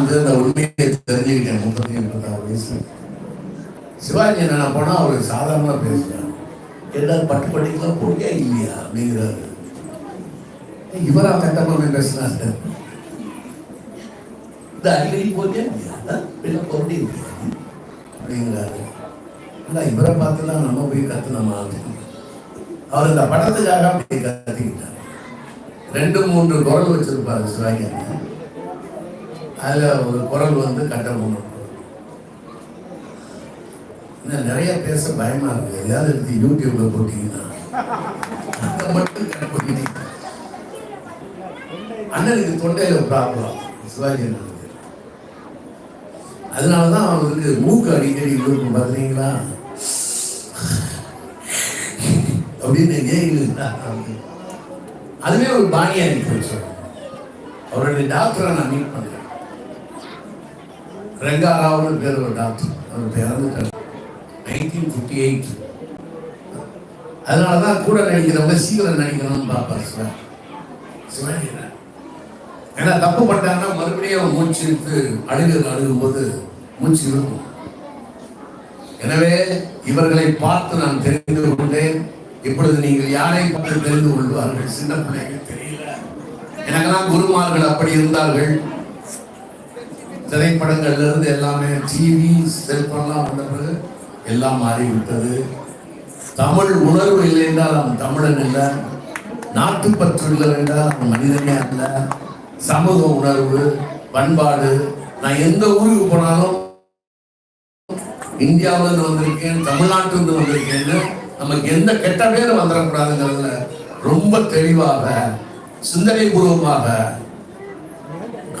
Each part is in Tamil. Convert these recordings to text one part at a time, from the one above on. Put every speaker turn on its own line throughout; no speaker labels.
வந்து அந்த உண்மையை தெரிஞ்சுக்கிட்டேன். முப்பத்தி முப்பத்தாறு வயசு சிவாஜி என்ன போனா அவர் சாதாரணமா பேசுறாரு எல்லாரும் பட்டு படிக்கலாம் போட்டியா இல்லையா? அப்படிங்கிறாரு. இவரா கட்டமாக பேசினாரு இந்த அடிக்கடி போட்டியா இல்லையா? பிள்ளை போட்டி இல்லையா? அப்படிங்கிறாரு. இல்லை இவரை பார்த்துலாம் நம்ம போய் கத்துனோமா? அவர் இந்த படத்துக்காக அப்படி கத்திக்கிட்டார். ரெண்டு மூன்று குரல் வச்சிருப்பாரு சிவாஜி அண்ணன். அதில் ஒரு குரல் வந்து கட்டபொம்மன் இன்னும் நிறைய பேச பயமா இருக்கு. எதாவது எடுத்து யூடியூப்ல போட்டீங்கன்னா அதை மட்டும் cut அண்ணனுக்கு தொண்டையில் ப்ராப்ளம் சிவாஜி அண்ணனுக்கு. அதனாலதான் அவருக்கு மூக்கு அடிக்கடி இருக்கும் பார்த்தீங்களா அப்படின்னு ஏன் அதுவே ஒரு பாணியாக இருக்கு அவருடைய டாக்டரை நான் மீட் பண்ணேன். ரெங்காராவ்னு பேர் ஒரு டாக்டர் அவர் பேர் இறந்துட்டார் நைன்டீன் ஃபிஃப்டி எயிட் அதனால தான் கூட நடிக்கிறவங்க சீக்கிரம் நடிக்கணும்னு பார்ப்பார் சிவா. ஏன்னா தப்பு பண்ணிட்டாங்கன்னா மறுபடியும் மூச்சு இழுத்து அழுகு அழுகும்போது மூச்சு இருக்கும் எனவே இவர்களை பார்த்து நான் தெரிந்து கொண்டேன். இப்பொழுது நீங்கள் யாரை பார்த்து தெரிந்து கொள்வார்கள்? சின்ன பிள்ளைகள் தெரியல. எனக்கெல்லாம் குருமார்கள் அப்படி இருந்தார்கள். திரைப்படங்கள்ல இருந்து எல்லாமே டிவி செல்போன்லாம் வந்த பிறகு எல்லாம் மாறிவிட்டது. தமிழ் உணர்வு இல்லை என்றால் அவன் தமிழன் இல்லை நாட்டுப்பற்று இல்லை என்றால் அவன் மனிதனே அல்ல. சமூக உணர்வு பண்பாடு நான் எந்த ஊருக்கு போனாலும் இந்தியாவிலிருந்து வந்திருக்கேன் தமிழ்நாட்டிலிருந்து வந்திருக்கேன்னு நமக்கு எந்த கெட்ட பேரும் வந்துடக்கூடாதுங்கிறதுல ரொம்ப தெளிவாக சிந்தனை பூர்வமாக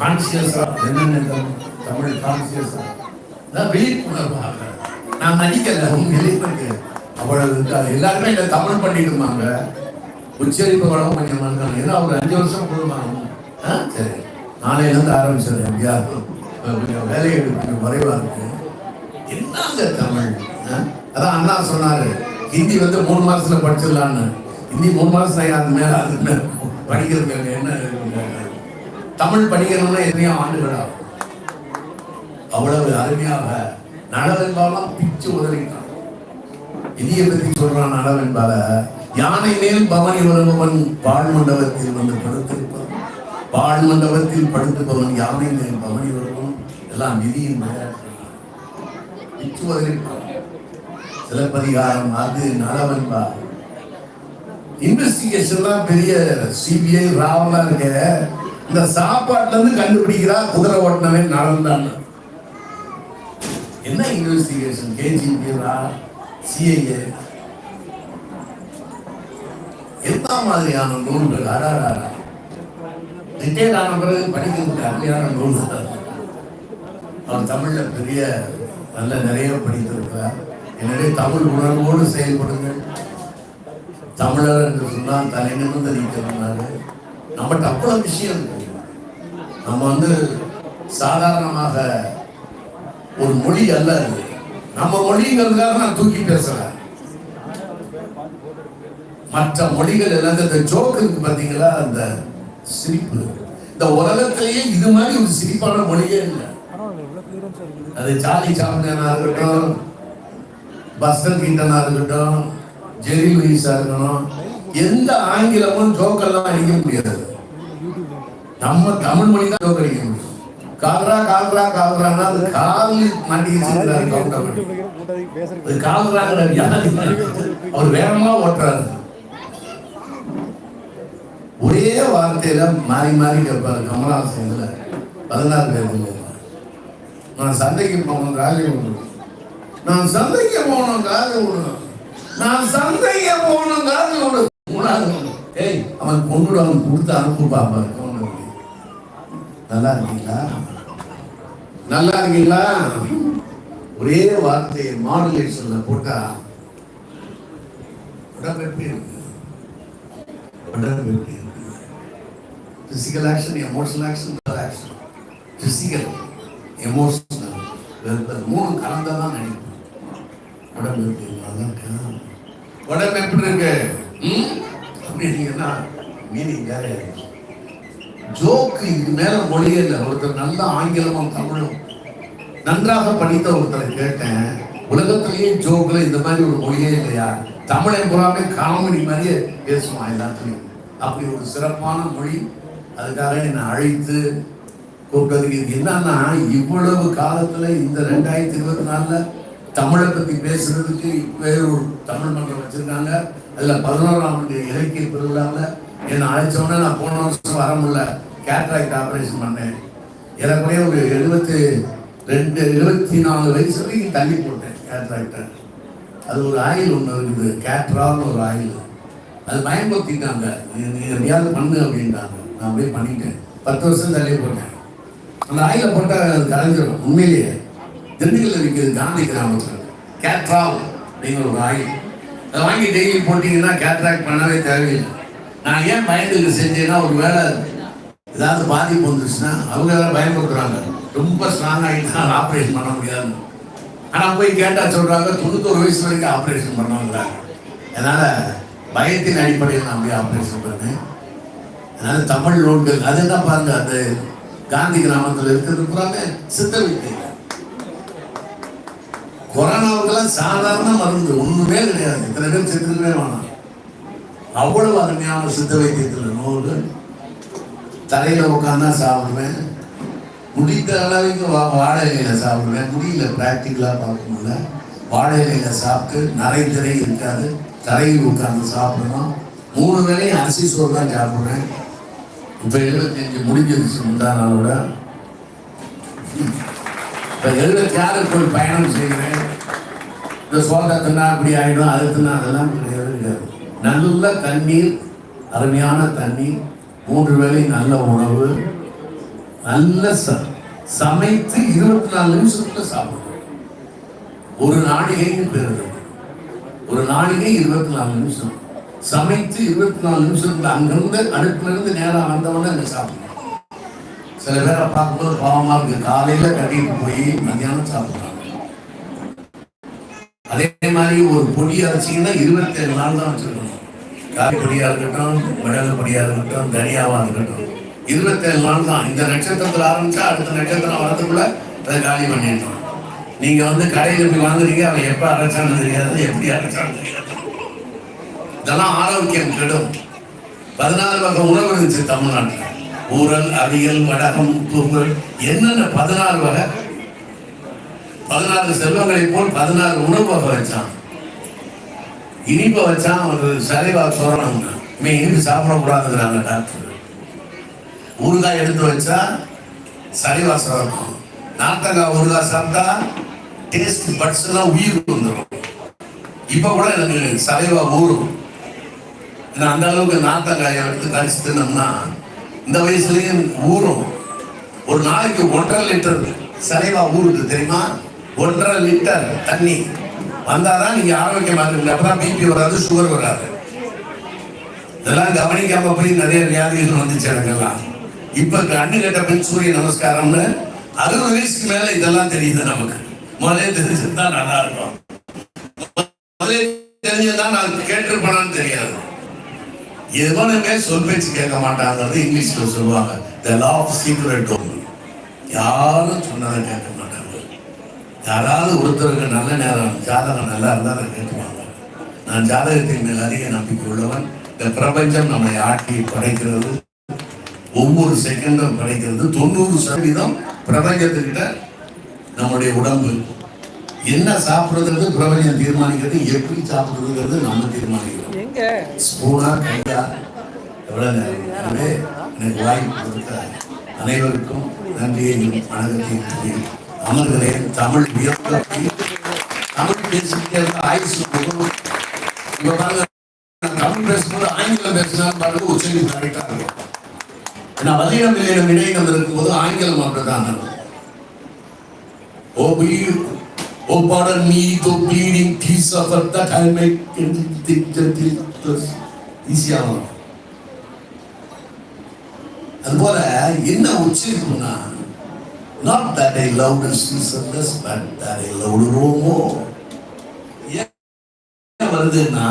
கான்சியஸா என்னென்ன தமிழ் கான்சியஸா விழிப்புணர்வாக. நான் நடிக்கல உண்மையிலே எனக்கு அவ்வளவு இருக்காது எல்லாருமே இந்த தமிழ் பண்ணிடுமாங்க உச்சரிப்பு வளம் பண்ணிடுமாங்க ஏன்னா ஒரு அஞ்சு வருஷம் போதுமாங்க ஆ சரி. நாளையில இருந்து ஆரம்பிச்சது எப்படியா கொஞ்சம் வேலைகள் கொஞ்சம் குறைவா இருக்கு. என்னங்க தமிழ்? ஆ? அதான் அண்ணா சொன்னாரு. ஹிந்தி வந்து மூணு மாசத்துல படிச்சிடலான்னு. ஹிந்தி மூணு மாசம் அது மேல அது மேல படிக்கிறதுக்கு என்ன தமிழ் படிக்கணும்னா எத்தனையோ ஆண்டுகள்? ஆகும் அவ்வளவு அருமையாக நலவென்பாலாம் பிச்சு உதறிட்டான். இனிய பற்றி சொல்றான் நலவென்பால யானை மேல் பவனி வருபவன் பாழ் மண்டபத்தில் வந்து படுத்திருப்பவன் பாழ் மண்டபத்தில் படுத்துபவன் யானை மேல் பவனி வருபவன் எல்லாம் விதியின் விளையாட்டு பிச்சு உதறிட்டான். சிலப்பதிகாரம் அது நலவென்பா. இன்வெஸ்டிகேஷன்லாம் பெரிய சிபிஐ ராவலா இருக்க இந்த சாப்பாட்டுல இருந்து கண்டுபிடிக்கிறா குதிரை ஓட்டினவன் நடந்தான் என்ன இன்வெஸ்டிகேஷன்? கேஜிபிரா சிஐஏ. எந்த மாதிரியான நூல்கள்? அராரா ரிட்டையர் ஆன பிறகு படிக்கிறதுக்கு அருமையான நூல் அவன் தமிழ்ல பெரிய நல்ல நிறைய படித்திருக்கிறார். எனவே தமிழ் உணர்வோடு செயல்படுங்கள். தமிழர் என்று சொன்னால் தலைநிமிர்ந்து நிமிர்ந்து நம்மகிட்ட அவ்வளவு விஷயம் இருக்கு நம்ம வந்து சாதாரணமாக ஒரு மொழி அல்ல அது. நம்ம மொழிங்கிறதுக்காக நான் தூக்கி பேசுறேன் மற்ற மொழிகள் எல்லாம் இந்த ஜோக்கு இருக்கு பாத்தீங்களா? அந்த சிரிப்பு. இந்த உலகத்திலேயே இது மாதிரி ஒரு சிரிப்பான மொழியே இல்லை. அது சார்லி சாப்ளினா இருக்கட்டும் பஸ்டர் கிண்டனா இருக்கட்டும் ஜெரி லூயிஸா இருக்கணும் எந்த ஆங்கிலமும் ஜோக்கெல்லாம் அடிக்க முடியாது. நம்ம தமிழ் மொழி தான் ஜோக் அடிக்க முடியும். கால்ரா கால்ரா கால்ரான்னா அது காலில் மாட்டிக்கிச்சு கால்ராங்கிற அவர் வேகமா ஓட்டுறாரு. ஒரே வார்த்தையில மாறி மாறி கேட்பாரு கமலஹாசன் இதுல. பதினாறு பேர் நான் சந்தைக்கு போகணும் காலை விடணும் நான் சந்தைக்கு போகணும் காலை விடணும் நான் சந்தைக்கு போகணும் காலை விடணும். ஏய் அவன் கொண்டு அவன் கொடுத்து அனுப்பு பாப்பா நல்லா இருக்கீங்களா நல்லா இருக்கீங்களா ஒரே வார்த்தையை மாடுலேஷன்ல போட்டா உடம்பு எப்படி இருக்கு. உடம்பு எப்படி இருக்கு physical action emotional action action physical emotional வெறுப்பது மூணு கலந்ததான் நினைப்போம் உடம்பு எப்படி இருக்கு? நல்லா இருக்கா. உடம்பு எப்படி இருக்கு அப்படின்னீங்கன்னா மீனிங் வேற ஜோக்கு இதுக்கு மேல மொழியே இல்லை. ஒருத்தர் நல்ல ஆங்கிலமும் தமிழும் நன்றாக படித்த ஒருத்தரை கேட்டேன். உலகத்திலேயே ஜோக்கில் இந்த மாதிரி ஒரு மொழியே இல்லையா? தமிழை பூராமே காமெடி மாதிரியே பேசுவான் எல்லாத்துலேயும். அப்படி ஒரு சிறப்பான மொழி. அதுக்காக என்னை அழைத்து கூப்பிட்டதுக்கு இது என்னன்னா இவ்வளவு காலத்துல இந்த ரெண்டாயிரத்தி இருபத்தி நாலுல தமிழை பத்தி பேசுறதுக்கு வேறு ஒரு தமிழ் மன்றம் வச்சிருக்காங்க. அதுல பதினோராம் ஆண்டு இலக்கிய திருவிழாவில் என்னை அழைச்சோன்னே நான் போன வருஷம் வர முடியல. கேட்ராக்ட் ஆப்ரேஷன் பண்ணேன். எனக்குள்ளே ஒரு எழுபத்தி ரெண்டு எழுபத்தி நாலு வயசு வரைக்கும் தள்ளி போட்டேன் கேட்ராக்டை அது ஒரு ஆயில் ஒன்று இருக்குது கேட்ரால்னு ஒரு ஆயில். அது பயன்படுத்திட்டாங்க. நீ- நீ பண்ணு அப்படின்ட்டாங்க. நான் போய் பண்ணிட்டேன். பத்து வருஷம் தள்ளி போட்டேன். அந்த ஆயில போட்டால் அது கலைஞ்சிடும் உண்மையிலேயே. திண்டுக்கல்ல விற்கிறது காந்தி கிராமத்தில். கேட்ரால் அப்படிங்கிற ஒரு ஆயில். அதை வாங்கி டெய்லி போட்டீங்கன்னா கேட்ராக்ட் பண்ணவே தேவையில்லை. நான் ஏன் பயந்துக்கு செஞ்சேன்னா ஒரு வேளை ஏதாவது பாதிப்பு வந்துருச்சுன்னா அவங்க வேற பயன்படுத்துறாங்க. ரொம்ப ஸ்ட்ராங் ஆகிட்டு ஆப்ரேஷன் பண்ண முடியாது ஆனால் போய் கேட்டா சொல்றாங்க தொண்ணூத்தொரு வயசு வரைக்கும் ஆப்ரேஷன் பண்ணுவாங்கிறாங்க அதனால பயத்தின் அடிப்படையில் நான் போய் ஆப்ரேஷன் பண்ணேன். அதனால தமிழ் நோட்கள் அதுதான் பாருங்க அந்த காந்தி கிராமத்தில் இருக்கிறது பூராமே சித்த வைத்தியம் கொரோனாவுக்கெல்லாம் சாதாரண மருந்து ஒண்ணுமே கிடையாது. இத்தனை பேர் செத்துக்கவே வேணாம் அவ்வளவு அருமையான சித்த வைத்தியத்தில் நூல்கள். தரையில உட்காந்தா சாப்பிடுவேன். முடிந்த அளவுக்கு வா- வாழை இலையில சாப்பிடுவேன். முடியல ப்ராக்டிக்கலாக பார்க்கணும்ல வாழை இலையில சாப்பிட்டு நிறைய திரை இருக்காது. தரையில் உட்காந்து சாப்பிடணும். மூணு வேளையும் அரிசி சோறு தான் சாப்பிடுவேன். இப்போ எழுபத்தஞ்சு முடிஞ்சிருச்சு முந்தா இப்போ எழுபத்தி ஆறு போய் பயணம் செய்கிறேன். இந்த சோதா அப்படி ஆகிடும் அதுக்குன்னா அதெல்லாம் கிடையாது. நல்ல தண்ணீர் அருமையான தண்ணீர் மூன்று வேளை நல்ல உணவு நல்ல ச- சமைத்து இருபத்தி நாலு நிமிஷத்துல சாப்பிடணும் ஒரு நாளிகைன்னு பேர் ஒரு நாளிகை இருபத்தி நாலு நிமிஷம். சமைத்து இருபத்தி நாலு நிமிஷத்துல அங்கிருந்து அடுப்புல இருந்து நேரம் வந்தவொடனே அங்க சாப்பிடணும் சில பேரை பார்க்கும்போது பாவமா இருக்கு. காலையில கட்டிட்டு போய் மத்தியானம் சாப்பிடுறாங்க. அதே மாதிரி ஒரு பொடி அரிசின்னா இருபத்தி ஏழு நாள் தான் வச்சிருக்கோம். காய் இருக்கட்டும் மிளகு பொடியா இருக்கட்டும் தனியாவா இருக்கட்டும். இருபத்தேழு நாள் தான். இந்த நட்சத்திரத்துல ஆரம்பிச்சா அடுத்த நட்சத்திரம் வரதுக்குள்ள அதை காலி பண்ணிட்டோம் நீங்க வந்து கடையில் போய் வாங்குறீங்க அவன் எப்ப அரைச்சான்னு தெரியாது. எப்படி அரைச்சான்னு தெரியாது. இதெல்லாம் ஆரோக்கியம் கெடும். பதினாறு வகை உணவு இருந்துச்சு தமிழ்நாட்டில். ஊரல் அவியல் வடகம் தூங்கல் என்னென்ன பதினாறு வகை? பதினாறு செல்வங்களை போல் பதினாறு உணவு வகை வச்சான் இனிப்பை வச்சா அவனுக்கு சரிவா சோறணும் இவன் இனிப்பு சாப்பிடக்கூடாதுங்கிறாங்க டாக்டர். ஊறுகாய் எடுத்து வச்சா சரிவா சோறணும் நார்த்தங்காய் ஊறுகாய் சாப்பிட்டா டேஸ்ட் பட்ஸ் உயிர் வந்துடும் இப்போ கூட எனக்கு சலைவா ஊறும். ஏன்னா அந்த அளவுக்கு நார்த்தங்காயை எடுத்து கழிச்சு தின்னோம்னா இந்த வயசுலேயும் ஊறும். ஒரு நாளைக்கு ஒன்றரை லிட்டர் சலைவா ஊறுது தெரியுமா? ஒன்றரை லிட்டர் தண்ணி. வந்தாதான் நீங்க ஆரோக்கியமா இருக்கீங்க அப்பதான் பிபி வராது சுகர் வராது. இதெல்லாம் கவனிக்காம போய் நிறைய வியாதிகள் வந்துச்சு எனக்கெல்லாம். இப்ப கண்ணு கேட்ட பின் சூரிய நமஸ்காரம்னு அறுபது வயசுக்கு மேல இதெல்லாம் தெரியுது நமக்கு. முதலே தெரிஞ்சிருந்தா நல்லா இருக்கும். முதலே தெரிஞ்சதான் நான் கேட்டிருப்பேனான்னு தெரியாது. எவனுமே சொல் பேச்சு கேட்க மாட்டாங்கிறது இங்கிலீஷ்ல சொல்லுவாங்க. த லா ஆஃப் சீக்ரெட் யாரும் சொன்னதை கேட்க யாராவது ஒருத்தருக்கு நல்ல நேரம் ஜாதகம் நல்லா இருந்தா அதை கேட்டுவாங்க நான் ஜாதகத்தின் மேல் அதிக நம்பிக்கை உள்ளவன். இந்த பிரபஞ்சம் நம்மை ஆட்டி படைக்கிறது. ஒவ்வொரு செகண்டும் படைக்கிறது. தொண்ணூறு சதவீதம் பிரபஞ்சத்துக்கிட்ட நம்முடைய உடம்பு. என்ன சாப்பிடுறது பிரபஞ்சம் தீர்மானிக்கிறது எப்படி சாப்பிடுறதுங்கிறது நம்ம தீர்மானிக்கிறோம். ஸ்பூனா கையா? எவ்வளவு நேரம்? எனவே எனக்கு வாய்ப்பு கொடுத்த அனைவருக்கும் நன்றியையும் வணக்கத்தையும் கூறி அமர்கிறேன். தமிழ் வியப்பை தமிழ் பேசிக்கிட்டே இருந்த ஆயுசு பாருங்க தமிழ் பேசும்போது ஆங்கிலம் பேசினாலும் பாருங்க உச்சரிப்பு கரெக்டா இருக்கும். ஏன்னா வலிடம் இல்லையிடம் இணையம் இருக்கும்போது ஆங்கிலம் அப்படிதான் இருக்கும். ஈஸியாகும் அதுபோல என்ன உச்சரிப்புனா not that I loved Jesus, but that I loved Romo. ஏன் வருதுன்னா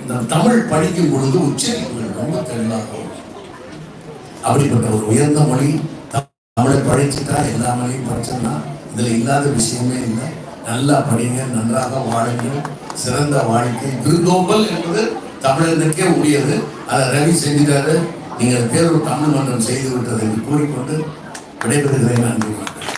இந்த தமிழ் படிக்கும் பொழுது உச்சரிப்புகள் ரொம்ப தெளிவாக அப்படிப்பட்ட ஒரு உயர்ந்த மொழி தமிழை படிச்சுட்டா எல்லா மொழியும் படிச்சோம்னா இதுல இல்லாத விஷயமே இல்லை. நல்லா படிங்க நன்றாக வாழுங்க சிறந்த வாழ்க்கை. விருந்தோம்பல் என்பது தமிழனுக்கே உரியது. அதை ரவி செஞ்சுட்டாரு. நீங்கள் பேர் தமிழ் மன்றம் செய்து விட்டது என்று கூறிக்கொண்டு プレートデザ